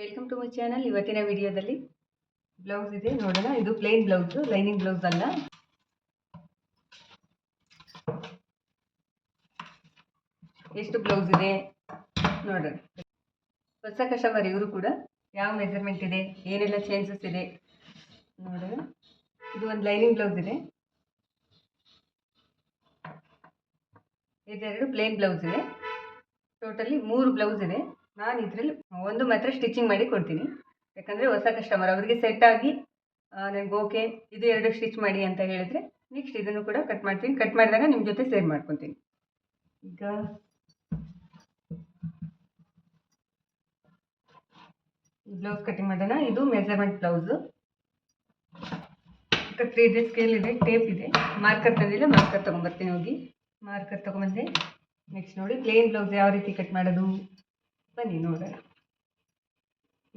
Welcome to my channel ಇವತ್ತಿನ ವಿಡಿಯೋದಲ್ಲಿ blouse ಇದೆ. ನೋಡೋಣ. ಇದು ಪ್ಲೇನ್ ಬ್ಲೌಸ್ ಲೈನಿಂಗ್ ಬ್ಲೌಸ್ ಅಲ್ಲ. ಎಷ್ಟು ಬ್ಲೌಸ್ ಇದೆ? ನೋಡೋಣ. ಹೊಸ ಕಸ್ಟಮರ್ ಇವರು ಕೂಡ ಯಾವ ಮೆಜರ್ಮೆಂಟ್ ಇದೆ? ಏನೆಲ್ಲ ಚೇಂಜಸ್ ಇದೆ? ನೋಡೋಣ. ಇದು ಒಂದು ಲೈನಿಂಗ್ ಬ್ಲೌಸ್ ಇದೆ. ಇದೆರಡು ಪ್ಲೇನ್ ಬ್ಲೌಸ್ ಇದೆ. ಟೋಟಲಿ ಮೂರು ಬ್ಲೌಸ್ ಇದೆ. ನಾನು ಇದರಲ್ಲಿ ಒಂದು ಮಾತ್ರ ಸ್ಟಿಚಿಂಗ್ ಮಾಡಿ ಕೊಡ್ತೀನಿ. ಯಾಕಂದರೆ ಹೊಸ ಕಸ್ಟಮರ್ ಅವರಿಗೆ ಸೆಟ್ ಆಗಿ ನನಗೆ ಓಕೆ ಇದು ಎರಡು ಸ್ಟಿಚ್ ಮಾಡಿ ಅಂತ ಹೇಳಿದರೆ ನೆಕ್ಸ್ಟ್ ಇದನ್ನು ಕೂಡ ಕಟ್ ಮಾಡ್ತೀನಿ. ಕಟ್ ಮಾಡಿದಾಗ ನಿಮ್ಮ ಜೊತೆ ಸೇರ್ ಮಾಡ್ಕೊತೀನಿ. ಈಗ ಬ್ಲೌಸ್ ಕಟಿಂಗ್ ಮಾಡೋಣ. ಇದು ಮೆಜರ್ಮೆಂಟ್ ಬ್ಲೌಸು ತ್ರೀ ಇದೆ ಸ್ಕೇಲ್ ಇದೆ ಟೇಪ್ ಇದೆ. ಮಾರ್ಕರ್ ತಂದಿಲ್ಲ ಮಾರ್ಕರ್ ತೊಗೊಂಬರ್ತೀನಿ ಹೋಗಿ. ಮಾರ್ಕರ್ ತೊಗೊಂಬಂದೆ ನೆಕ್ಸ್ಟ್ ನೋಡಿ ಪ್ಲೇನ್ ಬ್ಲೌಸ್ ಯಾವ ರೀತಿ ಕಟ್ ಮಾಡೋದು? ಬನ್ನಿ, ನೋಡೋಣ.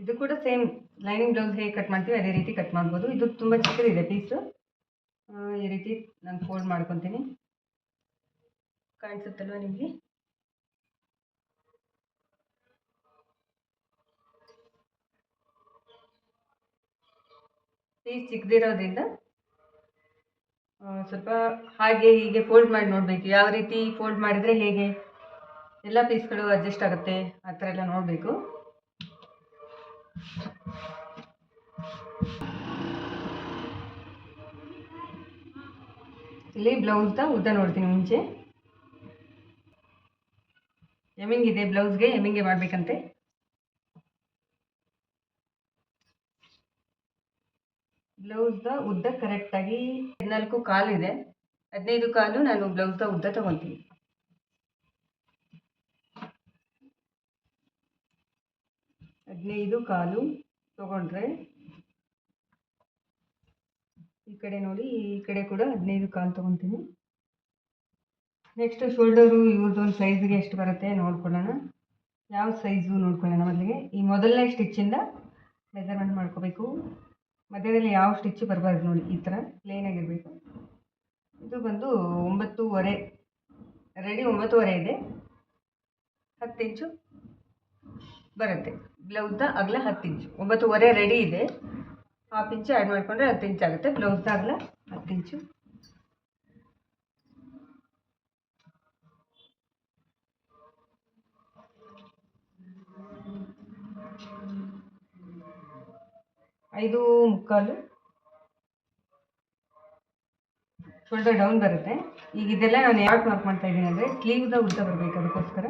ಇದು ಕೂಡ ಸೇಮ್ ಲೈನಿಂಗ್ ಬ್ಲೌಸ್ ಹೇಗೆ ಕಟ್ ಮಾಡ್ತೀವಿ, ಅದೇ ರೀತಿ ಕಟ್ ಮಾಡ್ಬೋದು. ಇದು ತುಂಬ ಚಿಕ್ಕದಿದೆ ಪೀಸು ಈ ರೀತಿ ನಾನು ಫೋಲ್ಡ್ ಮಾಡ್ಕೊತೀನಿ. ಕಾಣಿಸುತ್ತಲ್ವ ನಿಮಗೆ? ಪೀಸ್ ಚಿಕ್ಕದಿರೋದ್ರಿಂದ ಸ್ವಲ್ಪ ಹಾಗೆ ಹೀಗೆ ಫೋಲ್ಡ್ ಮಾಡಿ ನೋಡಬೇಕು. ಯಾವ ರೀತಿ ಫೋಲ್ಡ್ ಮಾಡಿದರೆ ಹೇಗೆ? ಎಲ್ಲ ಪೀಸ್ಗಳು ಅಡ್ಜಸ್ಟ್ ಆಗುತ್ತೆ, ಆ ಥರ ಎಲ್ಲ ನೋಡಬೇಕು. ಇಲ್ಲಿ ಬ್ಲೌಸ್ದ ಉದ್ದ ನೋಡ್ತೀನಿ ಮುಂಚೆ. ಎಮಿಂಗ್ ಇದೆ ಬ್ಲೌಸ್ಗೆ ಎಮಿಂಗೆ ಮಾಡಬೇಕಂತೆ. ಬ್ಲೌಸ್ದ ಉದ್ದ ಕರೆಕ್ಟಾಗಿ ಹದಿನಾಲ್ಕು ಕಾಲು ಇದೆ. ಹದಿನೈದು ಕಾಲು ನಾನು ಬ್ಲೌಸ್ದ ಉದ್ದ ತಗೊತೀನಿ. ಹದಿನೈದು ಕಾಲು ತಗೊಂಡ್ರೆ ಈ ಕಡೆ ನೋಡಿ, ಈ ಕಡೆ ಕೂಡ ಹದಿನೈದು ಕಾಲು ತೊಗೊತೀನಿ. ನೆಕ್ಸ್ಟ್ ಶೋಲ್ಡರು ಇವ್ರದ್ದೊಂದು ಸೈಜ್ಗೆ ಎಷ್ಟು ಬರುತ್ತೆ ನೋಡ್ಕೊಳ್ಳೋಣ. ಯಾವ ಸೈಜು ನೋಡ್ಕೊಳ್ಳೋಣ ಮೊದಲಿಗೆ. ಈ ಮೊದಲನೇ ಸ್ಟಿಚ್ಚಿಂದ ಮೆಜರ್ಮೆಂಟ್ ಮಾಡ್ಕೋಬೇಕು. ಮಧ್ಯದಲ್ಲಿ ಯಾವ ಸ್ಟಿಚ್ ಬರಬಾರ್ದು ನೋಡಿ, ಈ ಥರ ಪ್ಲೇನಾಗಿರಬೇಕು ಇದು ಬಂದು ಒಂಬತ್ತೂವರೆ ರೆಡಿ ಒಂಬತ್ತುವರೆ ಇದೆ. ಹತ್ತು ಇಂಚು ಬರುತ್ತೆ. ಬ್ಲೌಸ್ದ ಅಗಲ ಹತ್ತು ಇಂಚು. ಒಂಬತ್ತುವರೆ ರೆಡಿ ಇದೆ. ಹಾಫ್ ಇಂಚು ಆ್ಯಡ್ ಮಾಡಿಕೊಂಡ್ರೆ ಹತ್ತು ಇಂಚ್ ಆಗುತ್ತೆ. ಬ್ಲೌಸ್ನ ಅಗಲ ಹತ್ತು ಇಂಚು. ಐದು ಮುಕ್ಕಾಲು. ಶೋಲ್ಡರ್ ಡೌನ್ ಬರುತ್ತೆ. ಈಗ ಇದೆಲ್ಲ ನಾನು ಯಾಕೆ ಮಾರ್ಕ್ ಮಾಡ್ತಾ ಇದ್ದೀನಿ ಅಂದರೆ ಸ್ಲೀವ್ದ ಉದ್ದ ಬರಬೇಕು ಅದಕ್ಕೋಸ್ಕರ.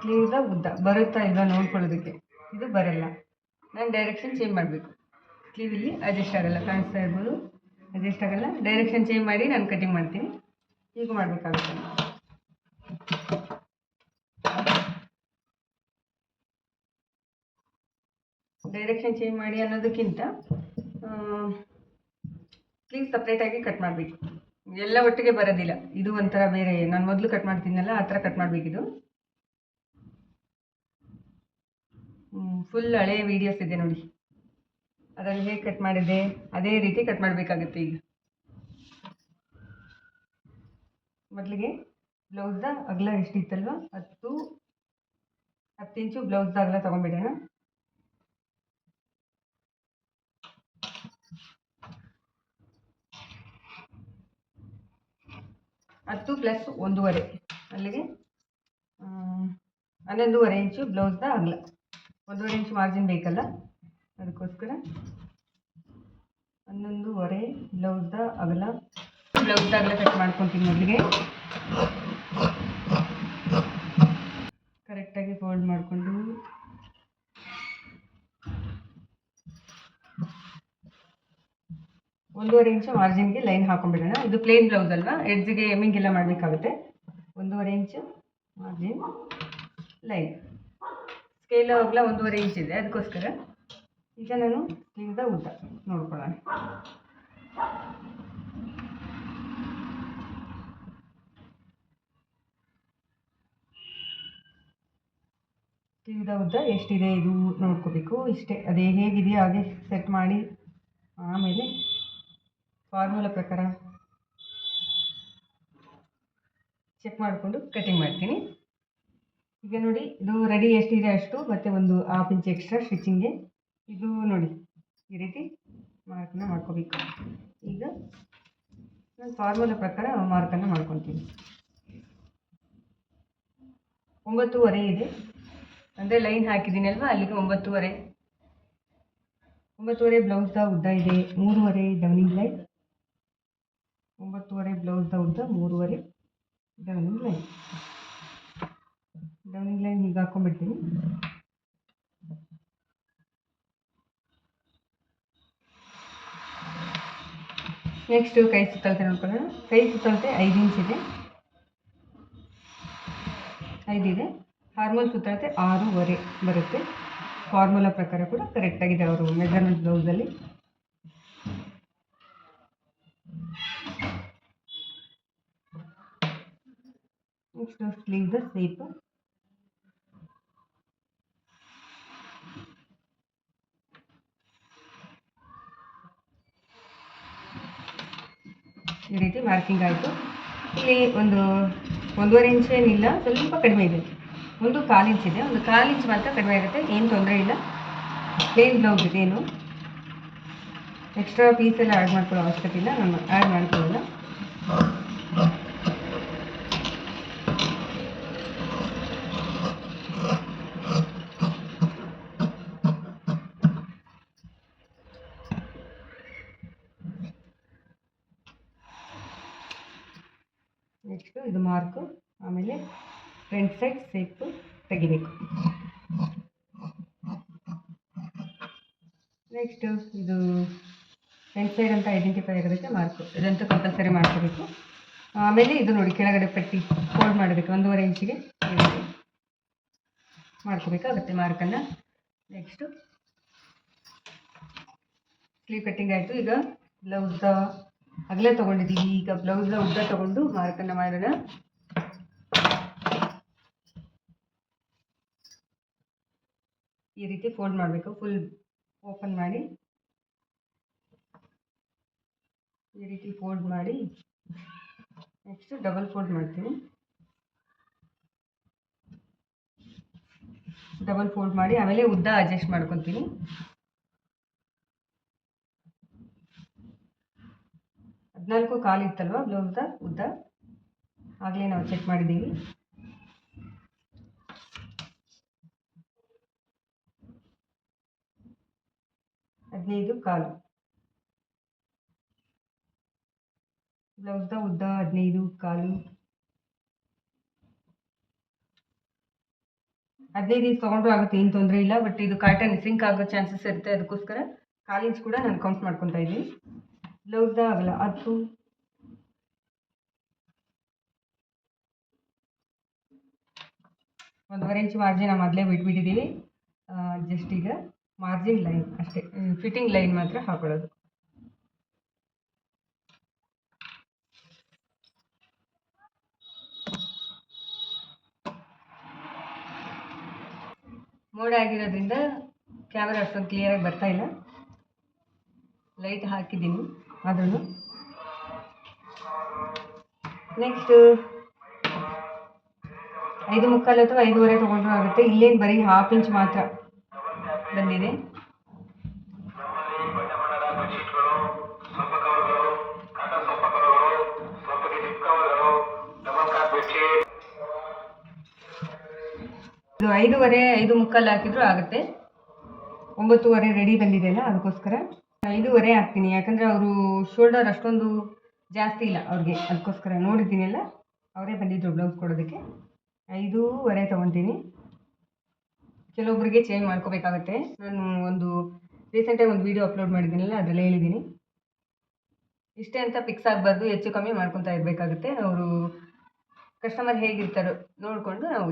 ಸ್ಲೀವ್ದ ಉದ್ದ, ಬರುತ್ತಾ ಇಲ್ವಾ ನೋಡ್ಕೊಳ್ಳೋದಕ್ಕೆ. ಇದು ಬರಲ್ಲ. ನಾನು ಡೈರೆಕ್ಷನ್ ಚೇಂಜ್ ಮಾಡಬೇಕು. ಸ್ಲೀವ್ ಇಲ್ಲಿ ಅಡ್ಜಸ್ಟ್ ಆಗಲ್ಲ, ಕಾಣಿಸ್ತಾ ಇರ್ಬೋದು? ಅಡ್ಜಸ್ಟ್ ಆಗಲ್ಲ? ಡೈರೆಕ್ಷನ್ ಚೇಂಜ್ ಮಾಡಿ ನಾನು ಕಟಿಂಗ್ ಮಾಡ್ತೀನಿ. ಈಗ ಮಾಡಬೇಕಾಗುತ್ತೆ. ಡೈರೆಕ್ಷನ್ ಚೇಂಜ್ ಮಾಡಿ ಅನ್ನೋದಕ್ಕಿಂತ ಸ್ಲೀವ್ ಸಪ್ರೇಟಾಗಿ ಕಟ್ ಮಾಡಬೇಕು. ಎಲ್ಲ ಒಟ್ಟಿಗೆ ಬರೋದಿಲ್ಲ. ಇದು ಒಂಥರ ಬೇರೆ, ನಾನು ಮೊದಲು ಕಟ್ ಮಾಡ್ತೀನಲ್ಲ ಆ ಥರ ಕಟ್ ಮಾಡಬೇಕಿದು. ಫುಲ್ ಹಳೆ ವೀಡಿಯೋಸ್ ಇದೆ ನೋಡಿ. ಅದರಲ್ಲಿ ಹೇಗೆ ಕಟ್ ಮಾಡಿದೆ ಅದೇ ರೀತಿ ಕಟ್ ಮಾಡಬೇಕಾಗುತ್ತೆ ಈಗ. ಮೊದಲಿಗೆ ಬ್ಲೌಸ್ದ ಅಗಲ ಎಷ್ಟಿತ್ತಲ್ವ? ಹತ್ತು ಹತ್ತು ಇಂಚು ಬ್ಲೌಸ್ದ ಅಗಲ ತೊಗೊಂಡ್ಬಿಡೋಣ. ಹತ್ತು ಪ್ಲಸ್ ಒಂದೂವರೆ. ಅಲ್ಲಿಗೆ ಹನ್ನೊಂದೂವರೆ ಇಂಚು ಬ್ಲೌಸ್ದ ಅಗಲ. ಒಂದೂವರೆ ಇಂಚು ಮಾರ್ಜಿನ್ ಬೇಕಲ್ಲ? ಅದಕ್ಕೋಸ್ಕರ ಹನ್ನೊಂದೂವರೆ ಬ್ಲೌಸ್ದ ಅಗಲ ಬ್ಲೌಸ್ದ ಅಗಲ ಕಟ್ ಮಾಡ್ಕೊತೀನಿ ಮೊದಲಿಗೆ. ಕರೆಕ್ಟಾಗಿ ಫೋಲ್ಡ್ ಮಾಡಿಕೊಂಡು. ಒಂದೂವರೆ ಇಂಚು ಮಾರ್ಜಿನ್ಗೆ ಲೈನ್ ಹಾಕೊಂಡ್ಬಿಡೋಣ. ಇದು ಪ್ಲೇನ್ ಬ್ಲೌಸ್ ಅಲ್ವಾ? ಎಡ್ಜ್ಗೆ ಎಮ್ಮಿಂಗ್ ಎಲ್ಲ ಮಾಡಬೇಕಾಗುತ್ತೆ. ಒಂದೂವರೆ ಇಂಚು ಮಾರ್ಜಿನ್ ಲೈನ್ ಸ್ಕೇಲ್ ಹೋಗ್ಲ ಒಂದೂವರೆ ಇಂಚ್ ಇದೆ ಅದಕ್ಕೋಸ್ಕರ ಈಗ ನಾನು ಸ್ಲೀವ್ದ ಉದ್ದ ನೋಡ್ಕೊಳ್ಳೋಣ. ಸ್ಲೀವ್ದ ಉದ್ದ ಎಷ್ಟಿದೆ ಇದು ನೋಡ್ಕೋಬೇಕು, ಇಷ್ಟೇ, ಅದೇ ಹೇಗಿದೆಯೋ ಹಾಗೆ ಸೆಟ್ ಮಾಡಿ, ಆಮೇಲೆ ಫಾರ್ಮುಲಾ ಪ್ರಕಾರ ಚೆಕ್ ಮಾಡಿಕೊಂಡು ಕಟಿಂಗ್ ಮಾಡ್ತೀನಿ. ಈಗ ನೋಡಿ, ಇದು ರೆಡಿ ಎಷ್ಟಿದೆ ಅಷ್ಟು, ಮತ್ತು ಒಂದು ಹಾಫ್ ಇಂಚ್ ಎಕ್ಸ್ಟ್ರಾ ಸ್ಟಿಚಿಂಗ್ಗೆ ಇದು ನೋಡಿ, ಈ ರೀತಿ ಮಾರ್ಕನ್ನು ಮಾಡ್ಕೋಬೇಕು. ಈಗ ನಾನು ಫಾರ್ಮುಲ ಪ್ರಕಾರ ಮಾರ್ಕನ್ನು ಮಾಡ್ಕೊತೀನಿ. ಒಂಬತ್ತೂವರೆ ಇದೆ. ಅಂದರೆ ಲೈನ್ ಹಾಕಿದ್ದೀನಿ ಅಲ್ವಾ, ಅಲ್ಲಿಗೆ ಒಂಬತ್ತೂವರೆ. ಒಂಬತ್ತುವರೆ ಬ್ಲೌಸ್ದ ಉದ್ದ ಇದೆ, ಮೂರುವರೆ ಡೌನಿಂಗ್ ಲೈನ್ ಒಂಬತ್ತುವರೆ ಬ್ಲೌಸ್ದ ಉದ್ದ, ಮೂರುವರೆ ಡೌನಿಂಗ್ ಲೈನ್ ಡೌನಿಂಗ್ ಲೈನ್ ಹೀಗೆ ಹಾಕೊಂಡ್ಬಿಡ್ತೀನಿ. ನೆಕ್ಸ್ಟು ಕೈ ಸುತ್ತಳತೆ ನೋಡ್ಕೊಳ್ಳೋಣ. ಕೈ ಸುತ್ತಳತೆ ಐದು ಇಂಚ್ ಇದೆ. ಐದಿದೆ ಹಾರ್ಮೋಲ್ ಸುತ್ತಳತೆ ಆರೂವರೆ ಬರುತ್ತೆ. ಫಾರ್ಮುಲಾ ಪ್ರಕಾರ ಕೂಡ ಕರೆಕ್ಟಾಗಿದೆ ಅವರು ಮೆಜರ್ಮೆಂಟ್ ಬ್ಲೌಸಲ್ಲಿ ನೆಕ್ಸ್ಟ್ ಸ್ಲೀವ್ದ ಸೇಪ್ ಈ ರೀತಿ ಮಾರ್ಕಿಂಗ್ ಆಯಿತು. ಇಲ್ಲಿ ಒಂದು ಒಂದೂವರೆ ಇಂಚು ಏನಿಲ್ಲ, ಸ್ವಲ್ಪ ಕಡಿಮೆ ಇದೆ. ಒಂದು ಕಾಲು ಇಂಚ್ ಇದೆ. ಒಂದು ಕಾಲು ಇಂಚ್ ಮಾತ್ರ ಕಡಿಮೆ ಆಗುತ್ತೆ. ಏನು ತೊಂದರೆ ಇಲ್ಲ. ಪ್ಲೇನ್ ಬ್ಲೌಸ್ ಇದೆ ಏನು. ಎಕ್ಸ್ಟ್ರಾ ಪೀಸ್ ಎಲ್ಲ ಆ್ಯಡ್ ಮಾಡ್ಕೊಳ್ಳೋ ಅವಶ್ಯಕತೆ ಇಲ್ಲ. ನಾನು ಆ್ಯಡ್ ಮಾಡ್ಕೊಳ್ಳಲ್ಲ ನೆಕ್ಸ್ಟು ಇದು ಮಾರ್ಕು ಆಮೇಲೆ ಫ್ರಂಟ್ ಸೈಡ್ ಸೇಪು ತೆಗಿಬೇಕು. ನೆಕ್ಸ್ಟು ಇದು ಫ್ರಂಟ್ ಸೈಡ್ ಅಂತ ಐಡೆಂಟಿಫೈ ಆಗೋದಕ್ಕೆ ಮಾರ್ಕು ಇದಂತೂ ಕಂಪಲ್ಸರಿ ಮಾಡ್ಕೋಬೇಕು ಆಮೇಲೆ ಇದು ನೋಡಿ ಕೆಳಗಡೆ ಪಟ್ಟಿ ಫೋಲ್ಡ್ ಮಾಡಬೇಕು, ಒಂದೂವರೆ ಇಂಚಿಗೆ ಮಾಡ್ಕೋಬೇಕಾಗುತ್ತೆ ಮಾರ್ಕನ್ನು ನೆಕ್ಸ್ಟು ಸ್ಲೀವ್ ಕಟ್ಟಿಂಗ್ ಆಯಿತು. ಈಗ ಬ್ಲೌಸ್ ಅಗಲ ತೊಗೊಂಡಿದ್ದೀವಿ. ಈಗ ಬ್ಲೌಸ್ದ ಉದ್ದ ತೊಗೊಂಡು ಮಾರ್ಕನ್ನು ಮಾಡೋಣ. ಈ ರೀತಿ ಫೋಲ್ಡ್ ಮಾಡಬೇಕು. ಫುಲ್ ಓಪನ್ ಮಾಡಿ. ಈ ರೀತಿ ಫೋಲ್ಡ್ ಮಾಡಿ. ನೆಕ್ಸ್ಟ್ ಡಬಲ್ ಫೋಲ್ಡ್ ಮಾಡ್ತೀನಿ ಡಬಲ್ ಫೋಲ್ಡ್ ಮಾಡಿ, ಆಮೇಲೆ ಉದ್ದ ಅಡ್ಜಸ್ಟ್ ಮಾಡ್ಕೊತೀನಿ. ಹದಿನಾಲ್ಕು ಕಾಲು ಇತ್ತಲ್ವ, ಬ್ಲೌಸ್ದ ಉದ್ದ? ಆಗಲೇ ನಾವು ಚೆಕ್ ಮಾಡಿದ್ದೀವಿ. ಹದಿನೈದು ಕಾಲು ಬ್ಲೌಸ್ದ ಉದ್ದ ಹದಿನೈದು ಕಾಲು ಹದಿನೈದು ಇಂಚ್ ತೊಗೊಂಡ್ರು ಆಗುತ್ತೆ ಏನು ತೊಂದರೆ ಇಲ್ಲ ಬಟ್ ಇದು ಕಾಟನ್ ಸಿಂಕ್ ಆಗೋ ಚಾನ್ಸಸ್ ಇರುತ್ತೆ ಅದಕ್ಕೋಸ್ಕರ ಕಾಲು ಇಂಚ್ ಕೂಡ ನಾನು ಕೌಂಟ್ ಮಾಡ್ಕೊತಾ ಇದ್ದೀನಿ ಬ್ಲೌಸ್ದ ಆಗಲ್ಲ ಹತ್ತು ಒಂದೂವರೆ ಇಂಚ್ ಮಾರ್ಜಿನ್ ನಾವು ಮೊದಲೇ ಬಿಟ್ಬಿಟ್ಟಿದ್ದೀವಿ ಜಸ್ಟ್ ಈಗ ಮಾರ್ಜಿನ್ ಲೈನ್ ಅಷ್ಟೇ. ಫಿಟ್ಟಿಂಗ್ ಲೈನ್ ಮಾತ್ರ ಹಾಕೊಳ್ಳೋದು. ಮೋಡ ಆಗಿರೋದ್ರಿಂದ ಕ್ಯಾಮ್ರಾ ಅಷ್ಟೊಂದು ಕ್ಲಿಯರಾಗಿ ಬರ್ತಾ ಇಲ್ಲ. ಲೈಟ್ ಹಾಕಿದ್ದೀನಿ ಆದ್ರೂ ನೆಕ್ಸ್ಟ್ ಐದು ಮುಕ್ಕಾಲು ಅಥವಾ ಐದೂವರೆ ತೊಗೊಂಡ್ರೂ ಆಗುತ್ತೆ. ಇಲ್ಲೇನು ಬರೀ ಹಾಫ್ ಇಂಚ್ ಮಾತ್ರ. ಬಂದಿದೆ. ಐದೂವರೆ, ಐದು ಮುಕ್ಕಾಲು ಹಾಕಿದ್ರು ಆಗುತ್ತೆ. ಒಂಬತ್ತುವರೆ ರೆಡಿ ಬಂದಿದೆಯಲ್ಲ ಅದಕ್ಕೋಸ್ಕರ. ಐದೂವರೆ ಹಾಕ್ತೀನಿ, ಯಾಕಂದರೆ ಅವರು ಶೋಲ್ಡರ್ ಅಷ್ಟೊಂದು ಜಾಸ್ತಿ ಇಲ್ಲ ಅವ್ರಿಗೆ. ಅದಕ್ಕೋಸ್ಕರ ನೋಡಿದ್ದೀನಲ್ಲ, ಅವರೇ ಬಂದಿದ್ದರು ಬ್ಲೌಸ್ ಕೊಡೋದಕ್ಕೆ. ಐದೂವರೆ ತೊಗೊತೀನಿ. ಕೆಲವೊಬ್ಬರಿಗೆ ಚೇಂಜ್ ಮಾಡ್ಕೋಬೇಕಾಗತ್ತೆ. ನಾನು ಒಂದು ರೀಸೆಂಟಾಗಿ ಒಂದು ವೀಡಿಯೋ ಅಪ್ಲೋಡ್ ಮಾಡಿದ್ದೀನಲ್ಲ, ಅದರಲ್ಲಿ ಹೇಳಿದ್ದೀನಿ. ಇಷ್ಟೇ ಅಂತ ಫಿಕ್ಸ್ ಆಗಬಾರ್ದು, ಹೆಚ್ಚು ಕಮ್ಮಿ ಮಾಡ್ಕೊತಾ ಇರಬೇಕಾಗುತ್ತೆ. ಅವರು ಕಸ್ಟಮರ್ ಹೇಗಿರ್ತಾರೋ ನೋಡಿಕೊಂಡು ನಾವು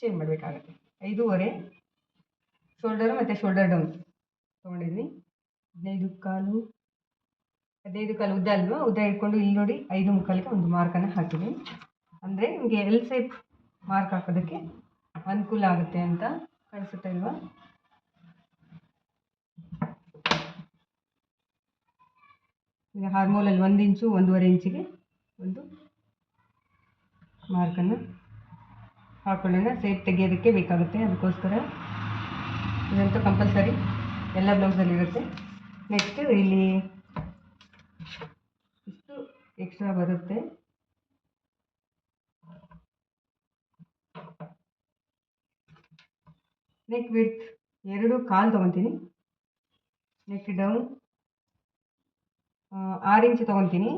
ಚೇಂಜ್ ಮಾಡಬೇಕಾಗತ್ತೆ. ಐದೂವರೆ ಶೋಲ್ಡರು ಮತ್ತು ಶೋಲ್ಡರ್ ಡೌನ್ ತೊಗೊಂಡಿದ್ದೀನಿ. ಹದಿನೈದು ಕಾಲು ಹದಿನೈದು ಕಾಲು ಉದ್ದ ಅಲ್ವಾ? ಉದ್ದ ಇಟ್ಕೊಂಡು ಇಲ್ಲಿ ನೋಡಿ, ಐದು ಮುಕ್ಕಾಲಿಗೆ ಒಂದು ಮಾರ್ಕನ್ನು ಹಾಕಿದ್ದೀನಿ. ಅಂದರೆ ನಿಮಗೆ ಎಲ್ ಸೈಪ್ ಮಾರ್ಕ್ ಹಾಕೋದಕ್ಕೆ ಅನುಕೂಲ ಆಗುತ್ತೆ ಅಂತ ಕಾಣಿಸುತ್ತೆ ಅಲ್ವಾ ಈಗ ಹಾರ್ಮೋಲಲ್ಲಿ ಒಂದು ಇಂಚು ಒಂದೂವರೆ ಇಂಚಿಗೆ ಒಂದು ಮಾರ್ಕನ್ನು ಹಾಕೊಳ್ಳೋಣ. ಸೇಪ್ ತೆಗೆಯೋದಕ್ಕೆ ಬೇಕಾಗುತ್ತೆ. ಅದಕ್ಕೋಸ್ಕರ ಇದಂತೂ ಕಂಪಲ್ಸರಿ ಎಲ್ಲ ಬ್ಲೌಸಲ್ಲಿ ಇರುತ್ತೆ. ನೆಕ್ಸ್ಟ್ ಇಲ್ಲಿ ಇಷ್ಟು ಎಕ್ಸ್ಟ್ರಾ ಬರುತ್ತೆ. ನೆಕ್ ವಿಡ್ತ್ ಎರಡು ಕಾಲು ತೊಗೊತೀನಿ. ನೆಕ್ ಡೌನ್ ಆರು ಇಂಚ್ ತೊಗೊತೀನಿ.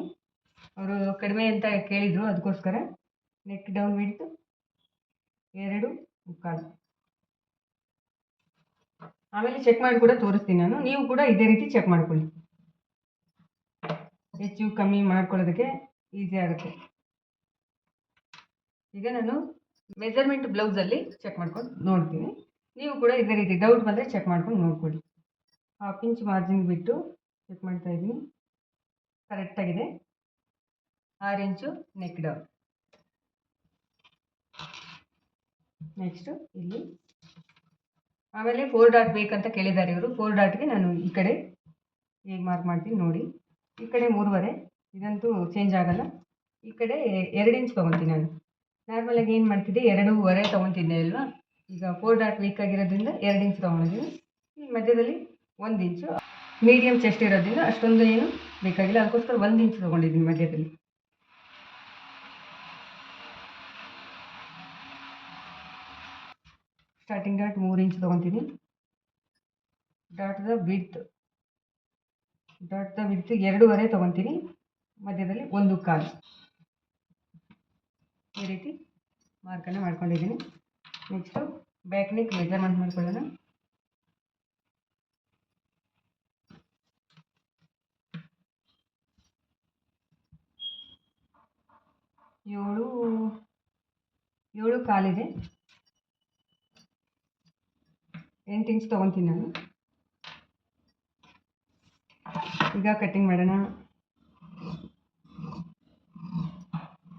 ಅವರು ಕಡಿಮೆ ಅಂತ ಕೇಳಿದರು ಅದಕ್ಕೋಸ್ಕರ. ನೆಕ್ ಡೌನ್ ವಿಡ್ತ್ ಎರಡು ಕಾಲು ಆಮೇಲೆ ಚೆಕ್ ಮಾಡಿ ಕೂಡ ತೋರಿಸ್ತೀನಿ ನಾನು. ನೀವು ಕೂಡ ಇದೇ ರೀತಿ ಚೆಕ್ ಮಾಡ್ಕೊಳ್ಳಿ. ಹೆಚ್ಚು ಕಮ್ಮಿ ಮಾಡ್ಕೊಳ್ಳೋದಕ್ಕೆ ಈಸಿ ಆಗುತ್ತೆ. ಈಗ ನಾನು ಮೆಜರ್ಮೆಂಟ್ ಬ್ಲೌಸಲ್ಲಿ ಚೆಕ್ ಮಾಡ್ಕೊಂಡು ನೋಡ್ತೀನಿ. ನೀವು ಕೂಡ ಇದೇ ರೀತಿ ಡೌಟ್ ಬಂದರೆ ಚೆಕ್ ಮಾಡ್ಕೊಂಡು ನೋಡ್ಕೊಳ್ಳಿ. ಹಾಫ್ ಇಂಚ್ ಮಾರ್ಜಿನ್ ಬಿಟ್ಟು ಚೆಕ್ ಮಾಡ್ತಾ ಇದ್ದೀನಿ. ಕರೆಕ್ಟಾಗಿದೆ ಆರು ಇಂಚು ನೆಕ್ ಡೌನ್ ನೆಕ್ಸ್ಟು ಇಲ್ಲಿ. ಆಮೇಲೆ ಫೋರ್ ಡಾಟ್ ಬೇಕಂತ ಕೇಳಿದ್ದಾರೆ ಇವರು. ಫೋರ್ ಡಾಟ್ಗೆ ನಾನು ಈ ಕಡೆ ಹೇಗೆ ಮಾರ್ಕ್ ಮಾಡ್ತೀನಿ ನೋಡಿ. ಈ ಕಡೆ ಮೂರುವರೆ. ಇದಂತೂ ಚೇಂಜ್ ಆಗಲ್ಲ. ಈ ಕಡೆ ಎರಡು ಇಂಚ್ ತೊಗೊತೀನಿ ನಾನು. ನಾರ್ಮಲಾಗಿ ಏನು ಮಾಡ್ತಿದ್ದೆ? ಎರಡೂವರೆ ತೊಗೊತಿದ್ದೆ ಅಲ್ವಾ? ಈಗ ಫೋರ್ ಡಾಟ್ ವೀಕ್ ಆಗಿರೋದ್ರಿಂದ ಎರಡು ಇಂಚ್ ತೊಗೊಂಡಿದ್ದೀನಿ ಈ ಮಧ್ಯದಲ್ಲಿ ಒಂದು ಇಂಚು ಮೀಡಿಯಮ್ ಚೆಸ್ಟ್ ಇರೋದ್ರಿಂದ ಅಷ್ಟೊಂದು ಏನು ಬೇಕಾಗಿಲ್ಲ ಅದಕ್ಕೋಸ್ಕರ ಒಂದು ಇಂಚು ತೊಗೊಂಡಿದ್ದೀನಿ ಮಧ್ಯದಲ್ಲಿ. ಸ್ಟಾರ್ಟಿಂಗ್ ಡಾಟ್ ಮೂರು ಇಂಚ್ ತೊಗೊತೀನಿ ಡಾಟ್ದ ವಿಡ್ತ್ ಡಾಟ್ದ ವಿಡ್ತ್ ಎರಡೂವರೆ ತೊಗೊತೀನಿ ಮಧ್ಯದಲ್ಲಿ ಒಂದು ಕಾಲು. ಈ ರೀತಿ ಮಾರ್ಕನ್ನು ಮಾಡ್ಕೊಂಡಿದ್ದೀನಿ ನೆಕ್ಸ್ಟು ಬ್ಯಾಕ್ನಿಕ್ ಮೆಜರ್ಮೆಂಟ್ ಮಾಡ್ಕೊಳ್ಳೋಣ. ಏಳು ಏಳು ಕಾಲಿದೆ. ಎಂಟು ಇಂಚ್ ತೊಗೊತೀನಿ ನಾನು. ಈಗ ಕಟ್ಟಿಂಗ್ ಮಾಡೋಣ.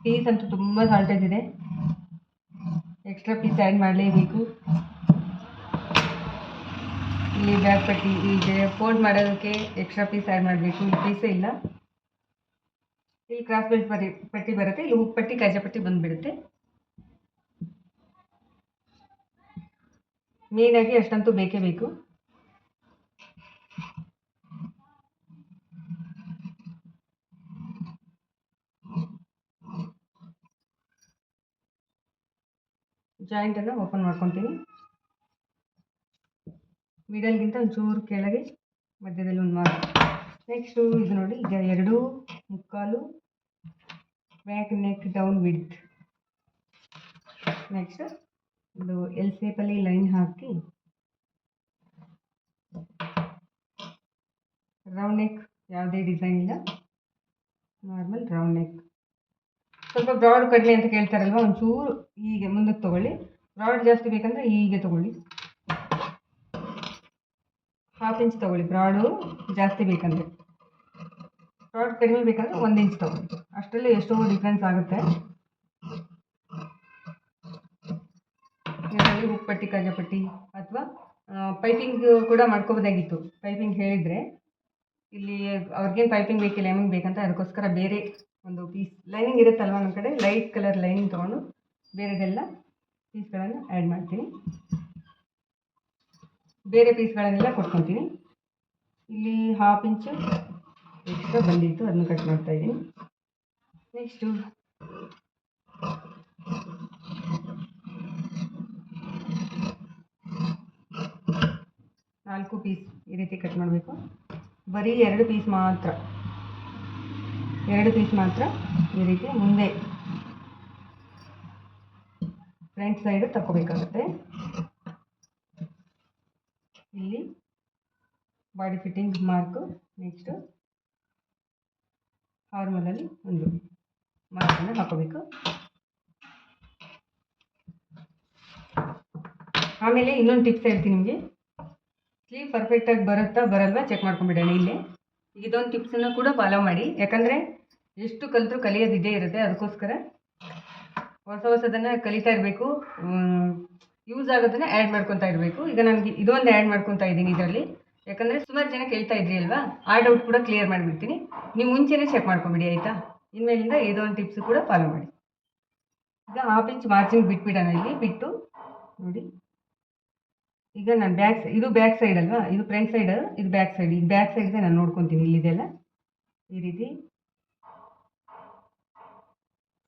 ಪೀಸ್ ಅಂತೂ ತುಂಬ ಸಾಲ್ಟೇಜ್ ಇದೆ ಎಕ್ಸ್ಟ್ರಾ ಪೀಸ್ ಆ್ಯಡ್ ಮಾಡಲೇಬೇಕು ಇಲ್ಲಿ ಬ್ಯಾಕ್ ಪಟ್ಟಿ ಈಗ ಫೋಲ್ಡ್ ಮಾಡೋದಕ್ಕೆ ಎಕ್ಸ್ಟ್ರಾ ಪೀಸ್ ಆ್ಯಡ್ ಮಾಡಬೇಕು. ಇಲ್ಲಿ ಪೀಸೇ ಇಲ್ಲ. ಇಲ್ಲಿ ಕ್ರಾಸ್ ಬೆಲ್ಟ್ ಪಟ್ಟಿ ಬರುತ್ತೆ. ಇಲ್ಲಿ ಉಪ್ಪು ಪಟ್ಟಿ ಕಜೆ ಪಟ್ಟಿ ಬಂದುಬಿಡುತ್ತೆ. ಮೇಯ್ನಾಗಿ ಅಷ್ಟಂತೂ ಬೇಕೇ ಬೇಕು. ಜಾಯಿಂಟನ್ನು ಓಪನ್ ಮಾಡ್ಕೊತೀನಿ ಮಿಡಲ್ಗಿಂತ ಒಂಚೂರು ಕೆಳಗೆ ಮಧ್ಯದಲ್ಲಿ ಒಂದು ಮಾರ್ಕ್ ನೆಕ್ಸ್ಟು ಇದು ನೋಡಿ ಈಗ ಎರಡು ಮುಕ್ಕಾಲು back neck down width next ಒಂದು ಎಲ್ ಸೇಪಲ್ಲಿ ಲೈನ್ ಹಾಕಿ ರೌಂಡ್ ನೆಕ್ ಯಾವುದೇ ಡಿಸೈನ್ ಇಲ್ಲ ನಾರ್ಮಲ್ ರೌಂಡ್ ನೆಕ್ ಸ್ವಲ್ಪ ಬ್ರಾಡ್ ಕಡಲೆ ಅಂತ ಕೇಳ್ತಾರಲ್ವ, ಒಂಚೂರು ಹೀಗೆ ಮುಂದಕ್ಕೆ ತೊಗೊಳ್ಳಿ. ಬ್ರಾಡ್ ಜಾಸ್ತಿ ಬೇಕಂದರೆ ಹೀಗೆ ತೊಗೊಳ್ಳಿ. ಹಾಫ್ ಇಂಚ್ ತೊಗೊಳ್ಳಿ ಬ್ರಾಡು ಜಾಸ್ತಿ ಬೇಕಂದರೆ. ಬ್ರಾಡ್ ಕಡಿಮೆ ಬೇಕಂದರೆ ಒಂದು ಇಂಚ್ ತೊಗೊಳ್ಳಿ. ಅಷ್ಟರಲ್ಲಿ ಎಷ್ಟೋ ಡಿಫ್ರೆನ್ಸ್ ಆಗುತ್ತೆ. ಉಪ್ಪಟ್ಟಿ ಕಜಪಟ್ಟಿ ಅಥವಾ ಪೈಪಿಂಗ್ ಕೂಡ ಮಾಡ್ಕೋಬೋದಾಗಿತ್ತು. ಪೈಪಿಂಗ್ ಹೇಳಿದರೆ, ಇಲ್ಲಿ ಅವ್ರಿಗೇನು ಪೈಪಿಂಗ್ ಬೇಕಿಲ್ಲ ಎಮಂಗ್ ಬೇಕಂತ, ಅದಕ್ಕೋಸ್ಕರ ಬೇರೆ ಒಂದು ಪೀಸ್ ಲೈನಿಂಗ್ ಇರುತ್ತಲ್ವ ನಮ್ಮ ಕಡೆ? ಲೈಟ್ ಕಲರ್ ಲೈನಿಂಗ್ ತೊಗೊಂಡು ಬೇರೆದೆಲ್ಲ ಪೀಸ್ಗಳನ್ನು ಆ್ಯಡ್ ಮಾಡ್ತೀನಿ. ಬೇರೆ ಪೀಸ್ಗಳನ್ನೆಲ್ಲ ಕೊಟ್ಕೊತೀನಿ. ಇಲ್ಲಿ ಹಾಫ್ ಇಂಚು ಎಕ್ಸ್ಟ್ರಾ ಬಂದಿತ್ತು, ಅದನ್ನು ಕಟ್ ಮಾಡ್ತಾ ಇದ್ದೀನಿ. ನೆಕ್ಸ್ಟು ನಾಲ್ಕು ಪೀಸ್ ಈ ರೀತಿ ಕಟ್ ಮಾಡಬೇಕು. ಬರೀ ಎರಡು ಪೀಸ್ ಮಾತ್ರ. ಎರಡು ಪೀಸ್ ಮಾತ್ರ ಈ ರೀತಿ ಮುಂದೆ ಫ್ರಂಟ್ ಸೈಡು ತಗೋಬೇಕಾಗುತ್ತೆ ಇಲ್ಲಿ ಬಾಡಿ ಫಿಟ್ಟಿಂಗ್ ಮಾರ್ಕು ನೆಕ್ಸ್ಟು ಹಾರ್ಮಲಲ್ಲಿ ಒಂದು ಮಾರ್ಕನ್ನು ಹಾಕೋಬೇಕು. ಆಮೇಲೆ ಇನ್ನೊಂದು ಟಿಪ್ಸ್ ಹೇಳ್ತೀನಿ ನಿಮಗೆ. ಸ್ಲೀವ್ ಪರ್ಫೆಕ್ಟಾಗಿ ಬರುತ್ತಾ ಬರಲ್ವಾ? ಚೆಕ್ ಮಾಡ್ಕೊಂಬಿಡೋಣ ಇಲ್ಲೇ. ಇದೊಂದು ಟಿಪ್ಸನ್ನು ಕೂಡ ಫಾಲೋ ಮಾಡಿ. ಯಾಕಂದರೆ ಎಷ್ಟು ಕಲಿತರೂ ಕಲಿಯೋದು ಇದೇ ಇರುತ್ತೆ. ಅದಕ್ಕೋಸ್ಕರ ಹೊಸ ಹೊಸದನ್ನು ಕಲಿತಾ ಇರಬೇಕು. ಯೂಸ್ ಆಗೋದನ್ನ ಆ್ಯಡ್ ಮಾಡ್ಕೊತಾ ಇರಬೇಕು. ಈಗ ನನಗೆ ಇದೊಂದು ಆ್ಯಡ್ ಮಾಡ್ಕೊತಾ ಇದ್ದೀನಿ ಇದರಲ್ಲಿ. ಯಾಕಂದರೆ ಸುಮಾರು ಜನ ಕೇಳ್ತಾ ಇದ್ರಿ ಅಲ್ವಾ? ಆ ಡೌಟ್ ಕೂಡ ಕ್ಲಿಯರ್ ಮಾಡಿಬಿಡ್ತೀನಿ. ನೀವು ಮುಂಚೆನೇ ಚೆಕ್ ಮಾಡ್ಕೊಂಬಿಡಿ, ಆಯಿತಾ? ಇನ್ಮೇಲಿಂದ ಇದೊಂದು ಟಿಪ್ಸ್ ಕೂಡ ಫಾಲೋ ಮಾಡಿ. ಈಗ ಹಾಫ್ ಇಂಚ್ ಮಾರ್ಜಿನ್ ಬಿಟ್ಬಿಡೋಣ ಇಲ್ಲಿ. ಬಿಟ್ಟು ನೋಡಿ. ಈಗ ನಾನು ಬ್ಯಾಕ್ ಇದು ಬ್ಯಾಕ್ ಸೈಡ್ ಅಲ್ವಾ? ಇದು ಫ್ರಂಟ್ ಸೈಡ್ ಇದು ಬ್ಯಾಕ್ ಸೈಡ್ ಈ ಬ್ಯಾಕ್ ಸೈಡ್ಗೆ ನಾನು ನೋಡ್ಕೊತೀನಿ ಇಲ್ಲಿದೆಲ್ಲ. ಈ ರೀತಿ.